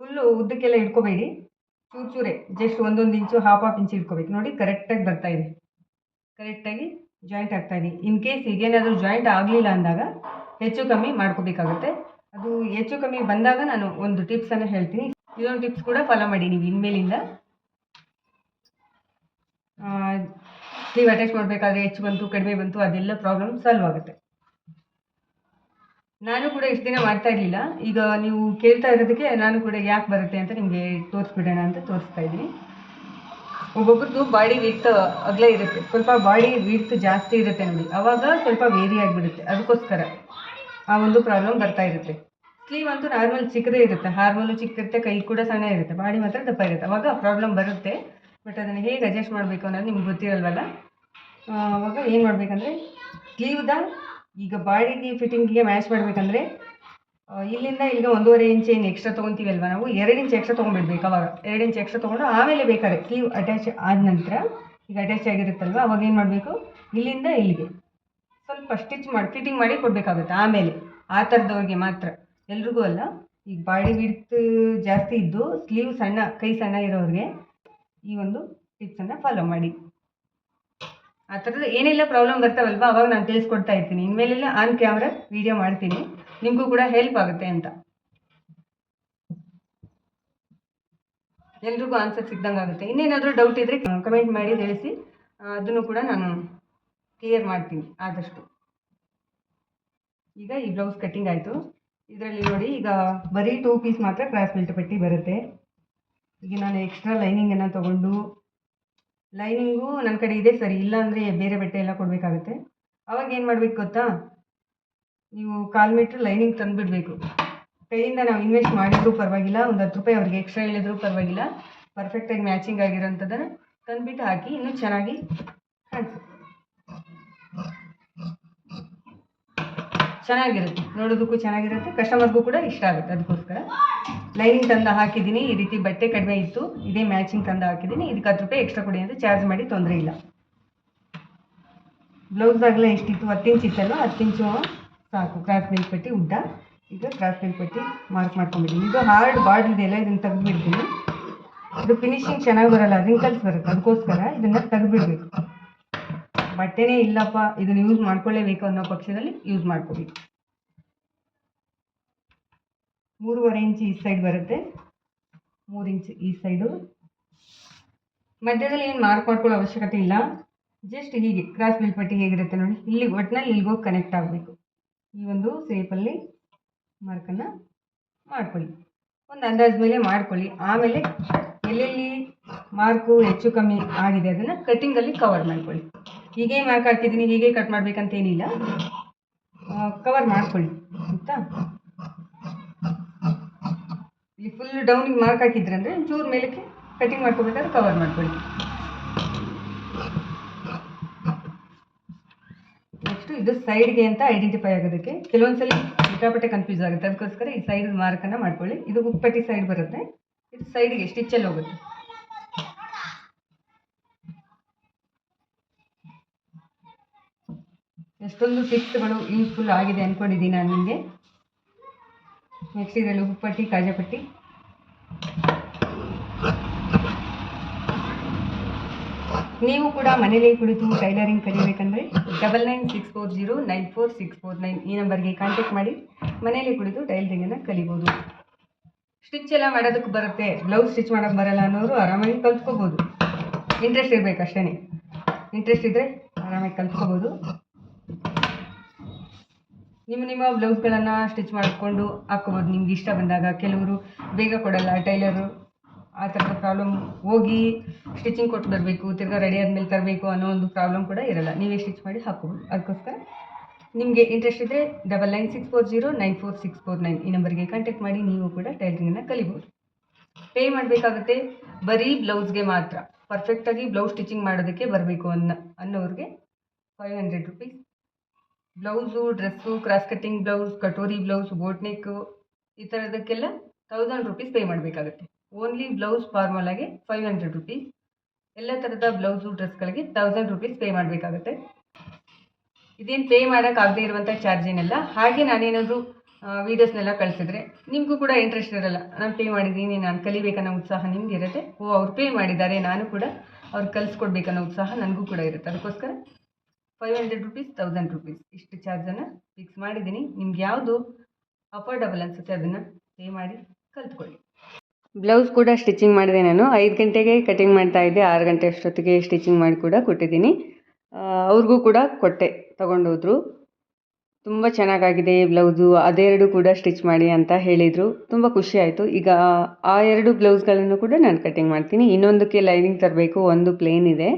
ಫುಲ್ಲು ಉದ್ದಕ್ಕೆಲ್ಲ ಇಟ್ಕೋಬೇಡಿ. ಚೂಚೂರೆ ಚೂರೇ ಜಸ್ಟ್ ಒಂದೊಂದು ಇಂಚು ಹಾಫ್ ಹಾಫ್ ಇಂಚು ಇಟ್ಕೋಬೇಕು. ನೋಡಿ ಕರೆಕ್ಟಾಗಿ ಬರ್ತಾ ಇದೆ. ಕರೆಕ್ಟಾಗಿ ಜಾಯಿಂಟ್ ಆಗ್ತಾ ಇದೆ. ಇನ್ ಕೇಸ್ ಈಗೇನಾದರೂ ಜಾಯಿಂಟ್ ಆಗಲಿಲ್ಲ ಅಂದಾಗ ಹೆಚ್ಚು ಕಮ್ಮಿ ಮಾಡ್ಕೋಬೇಕಾಗುತ್ತೆ. ಅದು ಹೆಚ್ಚು ಕಮ್ಮಿ ಬಂದಾಗ ನಾನು ಒಂದು ಟಿಪ್ಸನ್ನು ಹೇಳ್ತೀನಿ. ಇದೊಂದು ಟಿಪ್ಸ್ ಕೂಡ ಫಾಲೋ ಮಾಡಿ ನೀವು ಇನ್ಮೇಲಿಂದ. ಸ್ಲೀವ್ ಅಟ್ಯಾಚ್ ಮಾಡಬೇಕಾದ್ರೆ ಹೆಚ್ಚು ಬಂತು, ಕಡಿಮೆ ಬಂತು, ಅದೆಲ್ಲ ಪ್ರಾಬ್ಲಮ್ ಸಾಲ್ವ್ ಆಗುತ್ತೆ. ನಾನು ಕೂಡ ಇಷ್ಟು ದಿನ ಮಾಡ್ತಾ ಇರಲಿಲ್ಲ. ಈಗ ನೀವು ಕೇಳ್ತಾ ಇರೋದಕ್ಕೆ ನಾನು ಕೂಡ ಯಾಕೆ ಬರುತ್ತೆ ಅಂತ ನಿಮಗೆ ತೋರಿಸ್ಬಿಡೋಣ ಅಂತ ತೋರಿಸ್ತಾ ಇದ್ದೀನಿ. ಒಬ್ಬೊಬ್ರದ್ದು ಬಾಡಿ ವಿಡ್ತ್ ಅಗಲ ಇರುತ್ತೆ. ಸ್ವಲ್ಪ ಬಾಡಿ ವಿಡ್ತ್ ಜಾಸ್ತಿ ಇರುತ್ತೆ ನೋಡಿ. ಅವಾಗ ಸ್ವಲ್ಪ ವೇರಿ ಆಗಿಬಿಡುತ್ತೆ. ಅದಕ್ಕೋಸ್ಕರ ಆ ಒಂದು ಪ್ರಾಬ್ಲಮ್ ಬರ್ತಾ ಇರುತ್ತೆ. ಸ್ಲೀವ್ ಅಂತೂ ನಾರ್ಮಲ್ ಚಿಕ್ಕದೇ ಇರುತ್ತೆ. ಹಾರ್ಮೋನು ಚಿಕ್ಕಿರುತ್ತೆ ಕೈ ಕೂಡ ಸಣ್ಣ ಇರುತ್ತೆ. ಬಾಡಿ ಮಾತ್ರ ದಪ್ಪ ಇರುತ್ತೆ. ಅವಾಗ ಪ್ರಾಬ್ಲಮ್ ಬರುತ್ತೆ. ಬಟ್ ಅದನ್ನು ಹೇಗೆ ಅಡ್ಜಸ್ಟ್ ಮಾಡಬೇಕು ಅನ್ನೋದು ನಿಮ್ಗೆ ಗೊತ್ತಿರಲ್ವಲ್ಲ? ಆ, ಅವಾಗ ಏನು ಮಾಡಬೇಕಂದ್ರೆ ದ ಈಗ ಬಾಡಿಗೆ ಫಿಟ್ಟಿಂಗಿಗೆ ಮ್ಯಾಚ್ ಮಾಡಬೇಕಂದ್ರೆ ಇಲ್ಲಿಂದ ಇಲ್ಲಿಗೆ ಒಂದೂವರೆ ಇಂಚ್ ಏನು ಎಕ್ಸ್ಟ್ರಾ ತೊಗೊತೀವಲ್ವ ನಾವು? ಎರಡು ಇಂಚ್ ಎಕ್ಸ್ಟ್ರಾ ತೊಗೊಂಡ್ಬಿಡ್ಬೇಕು ಅವಾಗ. ಎರಡು ಇಂಚ್ ಎಕ್ಸ್ಟ್ರಾ ತೊಗೊಂಡು ಆಮೇಲೆ ಬೇಕಾದ್ರೆ ಸ್ಲೀವ್ ಅಟ್ಯಾಚ್ ಆದ ನಂತರ ಈಗ ಅಟ್ಯಾಚ್ ಆಗಿರುತ್ತಲ್ವ? ಅವಾಗ ಏನು ಮಾಡಬೇಕು? ಇಲ್ಲಿಂದ ಇಲ್ಲಿಗೆ ಸ್ವಲ್ಪ ಸ್ಟಿಚ್ ಮಾಡಿ ಫಿಟ್ಟಿಂಗ್ ಮಾಡಿ ಕೊಡಬೇಕಾಗುತ್ತೆ ಆಮೇಲೆ. ಆ ಥರದವ್ರಿಗೆ ಮಾತ್ರ. ಎಲ್ರಿಗೂ ಅಲ್ಲ. ಈಗ ಬಾಡಿ ವಿಡ್ತ್ ಜಾಸ್ತಿ ಇದ್ದು ಸ್ಲೀವ್ ಸಣ್ಣ ಕೈ ಸಣ್ಣ ಇರೋರಿಗೆ ಈ ಒಂದು ಟಿಪ್ಸನ್ನು ಫಾಲೋ ಮಾಡಿ. ಆ ಥರದ ಏನೆಲ್ಲ ಪ್ರಾಬ್ಲಮ್ ಬರ್ತಾವಲ್ವ, ಅವಾಗ ನಾನು ತಿಳಿಸ್ಕೊಡ್ತಾ ಇರ್ತೀನಿ. ಇನ್ಮೇಲೆಲ್ಲ ಆನ್ ಕ್ಯಾಮ್ರಾ ವೀಡಿಯೋ ಮಾಡ್ತೀನಿ. ನಿಮಗೂ ಕೂಡ ಹೆಲ್ಪ್ ಆಗುತ್ತೆ ಅಂತ. ಎಲ್ರಿಗೂ ಆನ್ಸರ್ ಸಿಗ್ದಂಗೆ ಆಗುತ್ತೆ. ಇನ್ನೇನಾದರೂ ಡೌಟ್ ಇದ್ದರೆ ಕಮೆಂಟ್ ಮಾಡಿ ತಿಳಿಸಿ ಅದನ್ನು ಕೂಡ ನಾನು ಕ್ಲಿಯರ್ ಮಾಡ್ತೀನಿ ಆದಷ್ಟು. ಈಗ ಈ ಬ್ಲೌಸ್ ಕಟ್ಟಿಂಗ್ ಆಯಿತು. ಇದರಲ್ಲಿ ನೋಡಿ, ಈಗ ಬರೀ ಟೂ ಪೀಸ್ ಮಾತ್ರ ಕ್ರಾಸ್ ಬೆಲ್ಟ್ ಪಟ್ಟಿ ಬರುತ್ತೆ. ಈಗ ನಾನು ಎಕ್ಸ್ಟ್ರಾ ಲೈನಿಂಗನ್ನು ತೊಗೊಂಡು ಲೈನಿಂಗು ನನ್ನ ಕಡೆ ಇದೆ ಸರಿ ಇಲ್ಲ ಅಂದರೆ ಬೇರೆ ಬಟ್ಟೆ ಎಲ್ಲ ಕೊಡಬೇಕಾಗುತ್ತೆ. ಅವಾಗ ಏನು ಮಾಡ್ಬೇಕು ಗೊತ್ತಾ? ನೀವು ಕಾಲು ಮೀಟ್ರ್ ಲೈನಿಂಗ್ ತಂದುಬಿಡಬೇಕು. ಕೈಯಿಂದ ನಾವು ಇನ್ವೆಸ್ಟ್ ಮಾಡಿದರೂ ಪರವಾಗಿಲ್ಲ, ಒಂದು ಹತ್ತು ರೂಪಾಯಿ ಅವ್ರಿಗೆ ಎಕ್ಸ್ಟ್ರಾ ಹೇಳಿದ್ರು ಪರವಾಗಿಲ್ಲ. ಪರ್ಫೆಕ್ಟಾಗಿ ಮ್ಯಾಚಿಂಗ್ ಆಗಿರೋಂಥದ್ದನ್ನು ತಂದುಬಿಟ್ಟು ಹಾಕಿ, ಇನ್ನೂ ಚೆನ್ನಾಗಿ ಚೆನ್ನಾಗಿರುತ್ತೆ. ನೋಡೋದಕ್ಕೂ ಚೆನ್ನಾಗಿರುತ್ತೆ ಕಸ್ಟಮರ್ಗೂ ಕೂಡ ಇಷ್ಟ ಆಗುತ್ತೆ, ಅದಕ್ಕೋಸ್ಕರ. ಲೈನಿಂಗ್ ತಂದು ಹಾಕಿದ್ದೀನಿ. ಈ ರೀತಿ ಬಟ್ಟೆ ಕಡಿಮೆ ಇತ್ತು. ಇದೇ ಮ್ಯಾಚಿಂಗ್ ತಂದು ಹಾಕಿದ್ದೀನಿ. ಇದಕ್ಕೆ ಹತ್ತು ರೂಪಾಯಿ ಎಕ್ಸ್ಟ್ರಾ ಕೊಡಿ ಅಂತ ಚಾರ್ಜ್ ಮಾಡಿ ತೊಂದರೆ ಇಲ್ಲ. ಬ್ಲೌಸ್ದಾಗಲೇ ಎಷ್ಟಿತ್ತು? ಹತ್ತು ಇಂಚ್ ಇತ್ತಲ್ಲ? ಹತ್ತು ಇಂಚು ಸಾಕು. ಕ್ರಾಸ್ ಬೆಲ್ಟ್ ಪಟ್ಟಿ ಉದ್ದ. ಈಗ ಕ್ರಾಸ್ ಬೆಲ್ಟ್ ಪಟ್ಟಿ ಮಾರ್ಕ್ ಮಾಡ್ಕೊಂಡಿದ್ದೀನಿ ಇದು ಹಾರ್ಡ್ ಬಾರ್ಡ್ ಇದೆಯಲ್ಲ ಇದನ್ನು ತೆಗೆದುಬಿಡ್ತೀನಿ. ಇದು ಫಿನಿಶಿಂಗ್ ಚೆನ್ನಾಗಿ ಬರಲ್ಲ ರಿಂಕಲ್ಸ್ ಬರುತ್ತೆ. ಅದಕ್ಕೋಸ್ಕರ ಇದನ್ನು ತೆಗೆದುಬಿಡ್ಬೇಕು. ಬಟ್ಟೆನೇ ಇಲ್ಲಪ್ಪ. ಇದನ್ನು ಯೂಸ್ ಮಾಡ್ಕೊಳ್ಳೇಬೇಕು ಅನ್ನೋ ಪಕ್ಷದಲ್ಲಿ ಯೂಸ್ ಮಾಡ್ಕೋಬೇಕು ಮೂರುವರೆ ಇಂಚ್ ಈ ಸೈಡ್ ಬರುತ್ತೆ. ಮೂರು ಇಂಚು ಈ ಸೈಡು ಮಧ್ಯದಲ್ಲಿ ಏನು ಮಾರ್ಕ್ ಮಾಡ್ಕೊಳ್ಳೋ ಅವಶ್ಯಕತೆ ಇಲ್ಲ. ಜಸ್ಟ್ ಹೀಗೆ ಕ್ರಾಸ್ ಬಿಲ್ ಪಟ್ಟಿ ಹೇಗಿರುತ್ತೆ ನೋಡಿ. ಇಲ್ಲಿ ಒಟ್ಟಿನಲ್ಲಿ ಇಲ್ಲಿಗೋಗಿ ಕನೆಕ್ಟ್ ಆಗಬೇಕು. ಈ ಒಂದು ಸೇಪಲ್ಲಿ ಮಾರ್ಕನ್ನು ಮಾಡ್ಕೊಳ್ಳಿ. ಒಂದು ಅಂದಾಜು ಮೇಲೆ ಮಾಡ್ಕೊಳ್ಳಿ. ಆಮೇಲೆ ಎಲ್ಲೆಲ್ಲಿ ಮಾರ್ಕು ಹೆಚ್ಚು ಕಮ್ಮಿ ಆಗಿದೆ ಅದನ್ನು ಕಟ್ಟಿಂಗಲ್ಲಿ ಕವರ್ ಮಾಡ್ಕೊಳ್ಳಿ. ಹೀಗೆ ಮಾರ್ಕ್ ಹಾಕಿದ್ದೀನಿ, ಹೀಗೆ ಕಟ್ ಮಾಡಬೇಕಂತೇನಿಲ್ಲ ಕವರ್ ಮಾಡ್ಕೊಳ್ಳಿ. ಆಯಿತಾ? ಇಲ್ಲಿ ಫುಲ್ ಡೌನಿಗೆ ಮಾರ್ಕ್ ಹಾಕಿದ್ರಂದ್ರೆ ಚೂರು ಮೇಲಕ್ಕೆ ಕಟಿಂಗ್ ಮಾಡ್ಕೋಬೇಕಾದ್ರೆ ಕವರ್ ಮಾಡ್ಕೊಳ್ಳಿ. ನೆಕ್ಸ್ಟ್ ಇದು ಸೈಡ್ಗೆ ಅಂತ ಐಡೆಂಟಿಫೈ ಆಗೋದಕ್ಕೆ ಕೆಲವೊಂದ್ಸಲಿ ಸಿಕ್ಕಾಪಟ್ಟೆ ಕನ್ಫ್ಯೂಸ್ ಆಗುತ್ತೆ. ಅದಕ್ಕೋಸ್ಕರ ಈ ಸೈಡ್ ಮಾರ್ಕನ್ನು ಮಾಡ್ಕೊಳ್ಳಿ. ಇದು ಉಪ್ಪಟ್ಟಿ ಸೈಡ್ ಬರುತ್ತೆ. ಇದು ಸೈಡ್ಗೆ ಸ್ಟಿಚ್ಚಲ್ಲಿ ಹೋಗುತ್ತೆ. ಎಷ್ಟೊಂದು ಟಿಪ್ಸ್ಗಳು ಯೂಸ್ಫುಲ್ ಆಗಿದೆ ಅಂದ್ಕೊಂಡಿದ್ದೀನಿ ನಾನು ನಿಮಗೆ. ನೆಕ್ಸ್ಟ್ ಉಪ್ಪಟ್ಟಿ ಕಾಜಾಪಟ್ಟಿ. ನೀವು ಕೂಡ ಮನೇಲಿ ಕುಳಿತು tailoring ಕಲಿಬೇಕಂದ್ರೆ double nine six four zero nine four six four nine ಈ ನಂಬರ್ಗೆ ಕಾಂಟ್ಯಾಕ್ಟ್ ಮಾಡಿ. ಮನೇಲಿ ಕುಳಿತು ಟೈಲರಿಂಗನ್ನು ಕಲಿಬೋದು. ಸ್ಟಿಚ್ ಎಲ್ಲ ಮಾಡೋದಕ್ಕೆ ಬರುತ್ತೆ. ಬ್ಲೌಸ್ ಸ್ಟಿಚ್ ಮಾಡೋಕ್ಕೆ ಬರಲ್ಲ ಅನ್ನೋರು ಆರಾಮಾಗಿ ಕಲ್ತ್ಕೋಬೋದು. ಇಂಟ್ರೆಸ್ಟ್ ಇರಬೇಕು ಅಷ್ಟೇ ಇಂಟ್ರೆಸ್ಟ್ ಇದ್ದರೆ ಆರಾಮಾಗಿ ಕಲ್ತ್ಕೋಬೋದು. ನಿಮ್ಮ ನಿಮ್ಮ ಬ್ಲೌಸ್ಗಳನ್ನು ಸ್ಟಿಚ್ ಮಾಡಿಕೊಂಡು ಹಾಕ್ಕೋಬೋದು ನಿಮ್ಗೆ ಇಷ್ಟ ಬಂದಾಗ ಕೆಲವರು ಬೇಗ ಕೊಡಲ್ಲ. ಟೈಲರು ಆ ಥರದ ಪ್ರಾಬ್ಲಮ್ ಹೋಗಿ ಸ್ಟಿಚಿಂಗ್ ಕೊಟ್ಟು ಬರಬೇಕು, ತಿರ್ಗಾ ರೆಡಿ ಆದಮೇಲೆ ತರಬೇಕು ಅನ್ನೋ ಒಂದು ಪ್ರಾಬ್ಲಮ್ ಕೂಡ ಇರಲ್ಲ. ನೀವೇ ಸ್ಟಿಚ್ ಮಾಡಿ ಹಾಕ್ಕೋಬೋದು ಅದಕ್ಕೋಸ್ಕರ ನಿಮಗೆ ಇಂಟ್ರೆಸ್ಟ್ ಇದೆ double nine six four zero nine four six four nine ಈ ನಂಬರ್ಗೆ ಕಾಂಟ್ಯಾಕ್ಟ್ ಮಾಡಿ. ನೀವು ಕೂಡ ಟೈಲರಿಂಗನ್ನು ಕಲಿಬೋದು. ಪೇ ಮಾಡಬೇಕಾಗುತ್ತೆ ಬರೀ ಬ್ಲೌಸ್ಗೆ ಮಾತ್ರ. ಪರ್ಫೆಕ್ಟಾಗಿ ಬ್ಲೌಸ್ ಸ್ಟಿಚಿಂಗ್ ಮಾಡೋದಕ್ಕೆ ಬರಬೇಕು ಅನ್ನೋ ಅನ್ನೋರಿಗೆ five hundred rupees blouse, dress cross cutting blouse, katori blouse boat neck ಈ ಥರದಕ್ಕೆಲ್ಲ ತೌಸಂಡ್ ರುಪೀಸ್ ಪೇ ಮಾಡಬೇಕಾಗುತ್ತೆ. ಓನ್ಲಿ ಬ್ಲೌಸ್ ಫಾರ್ಮಲಾಗಿ ಫೈವ್ ಹಂಡ್ರೆಡ್ ರುಪೀಸ್ ಎಲ್ಲ ಥರದ ಬ್ಲೌಸು, ಡ್ರೆಸ್ಗಳಿಗೆ ತೌಸಂಡ್ ರುಪೀಸ್ ಪೇ ಮಾಡಬೇಕಾಗುತ್ತೆ. ಇದೇನು ಪೇ ಮಾಡೋಕ್ಕಾಗದೇ ಇರುವಂಥ ಚಾರ್ಜ್ ಏನಲ್ಲ. ಹಾಗೆ ನಾನೇನಾದರೂ ವೀಡಿಯೋಸ್ನೆಲ್ಲ ಕಳಿಸಿದ್ರೆ ನಿಮಗೂ ಕೂಡ ಇಂಟ್ರೆಸ್ಟ್ ಇರಲ್ಲ. ನಾನು ಪೇ ಮಾಡಿದ್ದೀನಿ, ನಾನು ಕಲಿಬೇಕನ್ನೋ ಉತ್ಸಾಹ ನಿಮ್ಗೆ ಇರುತ್ತೆ. ಓ, ಅವ್ರು ಪೇ ಮಾಡಿದ್ದಾರೆ, ನಾನು ಕೂಡ ಅವ್ರು ಕಲಿಸ್ಕೊಡ್ಬೇಕನ್ನೋ ಉತ್ಸಾಹ ನನಗೂ ಕೂಡ ಇರುತ್ತೆ. ಅದಕ್ಕೋಸ್ಕರ five hundred rupees thousand rupees ಇಷ್ಟು ಚಾರ್ಜನ್ನು ಫಿಕ್ಸ್ ಮಾಡಿದ್ದೀನಿ. ನಿಮ್ಗೆ ಯಾವುದು ಅಫೋರ್ಡಬಲ್ ಅನಿಸುತ್ತೆ ಅದನ್ನು ಪೇ ಮಾಡಿ ಕಲ್ತ್ಕೊಳ್ಳಿ. ಬ್ಲೌಸ್ ಕೂಡ ಸ್ಟಿಚಿಂಗ್ ಮಾಡಿದೆ ನಾನು. ಐದು ಗಂಟೆಗೆ ಕಟಿಂಗ್ ಮಾಡ್ತಾ ಇದ್ದೆ. ಆರು ಗಂಟೆ ಅಷ್ಟೊತ್ತಿಗೆ ಸ್ಟಿಚಿಂಗ್ ಮಾಡಿ ಕೂಡ ಕೊಟ್ಟಿದ್ದೀನಿ. ಅವ್ರಿಗೂ ಕೂಡ ಕೊಟ್ಟೆ, ತಗೊಂಡೋದ್ರು. ತುಂಬ ಚೆನ್ನಾಗಾಗಿದೆ ಬ್ಲೌಸು ಅದೆರಡು ಕೂಡ ಸ್ಟಿಚ್ ಮಾಡಿ ಅಂತ ಹೇಳಿದರು. ತುಂಬ ಖುಷಿ ಆಯಿತು. ಈಗ ಆ ಎರಡು ಬ್ಲೌಸ್ಗಳನ್ನು ಕೂಡ ನಾನು ಕಟಿಂಗ್ ಮಾಡ್ತೀನಿ. ಇನ್ನೊಂದಕ್ಕೆ ಲೈನಿಂಗ್ ತರಬೇಕು. ಒಂದು ಪ್ಲೇನ್ ಇದೆ.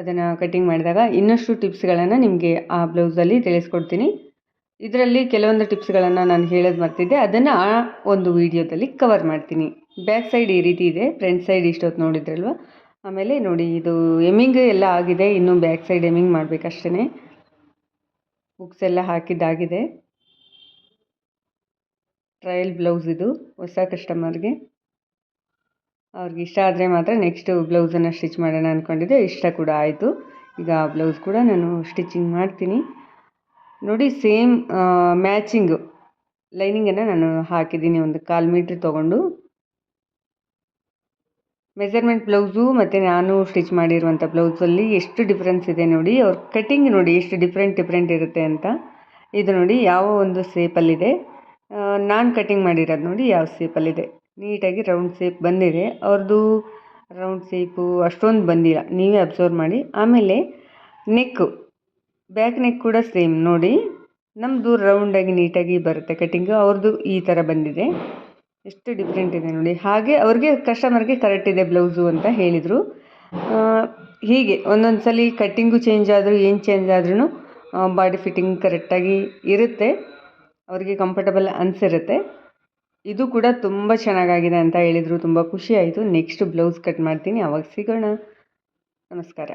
ಅದನ್ನು ಕಟ್ಟಿಂಗ್ ಮಾಡಿದಾಗ ಇನ್ನಷ್ಟು ಟಿಪ್ಸ್ಗಳನ್ನು ನಿಮಗೆ ಆ ಬ್ಲೌಸಲ್ಲಿ ತಿಳಿಸ್ಕೊಡ್ತೀನಿ. ಇದರಲ್ಲಿ ಕೆಲವೊಂದು ಟಿಪ್ಸ್ಗಳನ್ನು ನಾನು ಹೇಳೋದು ಮರ್ತಿದ್ದೆ. ಅದನ್ನು ಆ ಒಂದು ವಿಡಿಯೋದಲ್ಲಿ ಕವರ್ ಮಾಡ್ತೀನಿ. ಬ್ಯಾಕ್ ಸೈಡ್ ಈ ರೀತಿ ಇದೆ. ಫ್ರಂಟ್ ಸೈಡ್ ಇಷ್ಟೊತ್ತು ನೋಡಿದ್ರಲ್ವ? ಆಮೇಲೆ ನೋಡಿ, ಇದು ಎಮ್ಮಿಂಗ್ ಎಲ್ಲ ಆಗಿದೆ. ಇನ್ನು ಬ್ಯಾಕ್ ಸೈಡ್ ಎಮ್ಮಿಂಗ್ ಮಾಡಬೇಕಷ್ಟೇ ಬುಕ್ಸ್ ಎಲ್ಲ ಹಾಕಿದ್ದಾಗಿದೆ. ಟ್ರಯಲ್ ಬ್ಲೌಸ್ ಇದು, ಹೊಸ ಕಸ್ಟಮರ್ಗೆ ಅವ್ರಿಗೆ ಇಷ್ಟ ಆದರೆ ಮಾತ್ರ ನೆಕ್ಸ್ಟು ಬ್ಲೌಸನ್ನು ಸ್ಟಿಚ್ ಮಾಡೋಣ ಅಂದ್ಕೊಂಡಿದ್ದೆ ಇಷ್ಟ ಕೂಡ ಆಯಿತು. ಈಗ ಆ ಬ್ಲೌಸ್ ಕೂಡ ನಾನು ಸ್ಟಿಚಿಂಗ್ ಮಾಡ್ತೀನಿ. ನೋಡಿ ಸೇಮ್ ಮ್ಯಾಚಿಂಗು ಲೈನಿಂಗನ್ನು ನಾನು ಹಾಕಿದ್ದೀನಿ, ಒಂದು ಕಾಲು ಮೀಟ್ರ್ ತೊಗೊಂಡು. ಮೆಜರ್ಮೆಂಟ್ ಬ್ಲೌಸು ಮತ್ತು ನಾನು ಸ್ಟಿಚ್ ಮಾಡಿರುವಂಥ ಬ್ಲೌಸಲ್ಲಿ ಎಷ್ಟು ಡಿಫ್ರೆನ್ಸ್ ಇದೆ ನೋಡಿ, ಅವ್ರ ಕಟಿಂಗ್ ನೋಡಿ ಎಷ್ಟು ಡಿಫ್ರೆಂಟ್ ಡಿಫ್ರೆಂಟ್ ಇರುತ್ತೆ ಅಂತ. ಇದು ನೋಡಿ ಯಾವ ಒಂದು ಸೇಪಲ್ಲಿದೆ ನಾನು ಕಟ್ಟಿಂಗ್ ಮಾಡಿರೋದು ನೋಡಿ ಯಾವ ಸೇಪಲ್ಲಿದೆ ನೀಟಾಗಿ ರೌಂಡ್ ಸೇಪ್ ಬಂದಿದೆ. ಅವ್ರದ್ದು ರೌಂಡ್ ಸೇಪು ಅಷ್ಟೊಂದು ಬಂದಿಲ್ಲ. ನೀವೇ ಅಬ್ಸರ್ವ್ ಮಾಡಿ. ಆಮೇಲೆ ನೆಕ್ಕು ಬ್ಯಾಕ್ ನೆಕ್ ಕೂಡ ಸೇಮ್ ನೋಡಿ. ನಮ್ಮದು ರೌಂಡಾಗಿ ನೀಟಾಗಿ ಬರುತ್ತೆ ಕಟ್ಟಿಂಗು ಅವ್ರದ್ದು ಈ ಥರ ಬಂದಿದೆ. ಎಷ್ಟು ಡಿಫ್ರೆಂಟ್ ಇದೆ ನೋಡಿ. ಹಾಗೆ ಅವ್ರಿಗೆ ಕಸ್ಟಮರ್ಗೆ ಕರೆಕ್ಟ್ ಇದೆ ಬ್ಲೌಸು ಅಂತ ಹೇಳಿದರು. ಹೀಗೆ ಒಂದೊಂದು ಸಲ ಕಟ್ಟಿಂಗು ಚೇಂಜ್ ಆದರೂ, ಏನು ಚೇಂಜ್ ಆದ್ರೂ ಬಾಡಿ ಫಿಟ್ಟಿಂಗ್ ಕರೆಕ್ಟಾಗಿ ಇರುತ್ತೆ. ಅವ್ರಿಗೆ ಕಂಫರ್ಟಬಲ್ ಅನಿಸಿರುತ್ತೆ. ಇದು ಕೂಡ ತುಂಬ ಚೆನ್ನಾಗಾಗಿದೆ ಅಂತ ಹೇಳಿದರು, ತುಂಬ ಖುಷಿ ಆಯಿತು. ನೆಕ್ಸ್ಟ್ ಬ್ಲೌಸ್ ಕಟ್ ಮಾಡ್ತೀನಿ, ಅವಾಗ ಸಿಗೋಣ. ನಮಸ್ಕಾರ.